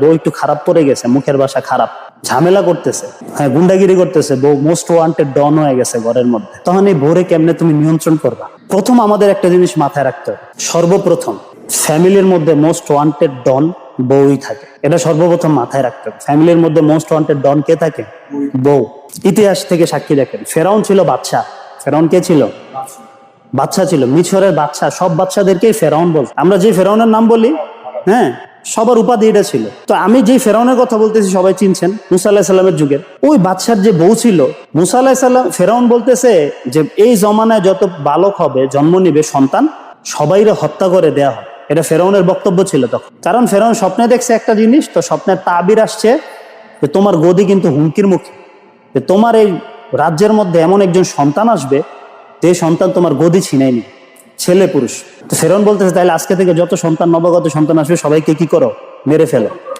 বউ একটু খারাপ পড়ে গেছে, মুখের ভাষা খারাপ, ঝামেলা করতেছে। হ্যাঁ গুন্ডাগিরি করতেছে, বউ মোস্ট ওয়ান্টেড ডন হয়ে গেছে ঘরের মধ্যে। তখন এই বউরে কেমনে তুমি নিয়ন্ত্রণ করবা? প্রথম আমাদের একটা জিনিস মাথায় রাখতে হবে, সর্বপ্রথম ফ্যামিলির মধ্যে মোস্ট ওয়ান্টেড ডন বউই থাকে। এটা সর্বপ্রথম মাথায় রাখতে হবে, ফ্যামিলির মধ্যে মোস্ট ওয়ান্টেড ডন কে থাকে? বউ। ইতিহাস থেকে সাক্ষী দেখেন, ফেরাউন ছিল বাচ্চা ফেরাউন কে ছিল? বাচ্চা ছিল। মিছরের বাচ্চা সব বাচ্চাদেরকেই ফেরাউন বল আমরা যে ফেরাউনের নাম বলি হ্যাঁ সবার উপাধি এটা ছিল। তো আমি যে ফেরাউনের কথা বলতেছি, সবাই চিনছেন, মুসা আল্লাহ সাল্লামের যুগের। ওই বাদশার যে বউ ছিল, মুসা আল্লাহ সাল্লাম ফেরাউন বলতেছে যে, এই জমানায় যত বালক হবে, জন্ম নিবে সন্তান, সবাইরে হত্যা করে দেয়া হয় এটা ফেরাউনের বক্তব্য ছিল তখন। কারণ ফেরাউন স্বপ্নে দেখছে একটা জিনিস, তো স্বপ্নের তাবির আসছে যে, তোমার গদি কিন্তু হুমকির মুখে। যে, তোমার এই রাজ্যের মধ্যে এমন একজন সন্তান আসবে, যে সন্তান তোমার গদি ছিনাই নি ছেলে পুরুষ। তো ফেরন বলতেছে তাহলে আজকে থেকে যত সন্তান নবগত সন্তান আসবে, সবাইকে কি করো? মেরে ফেলো।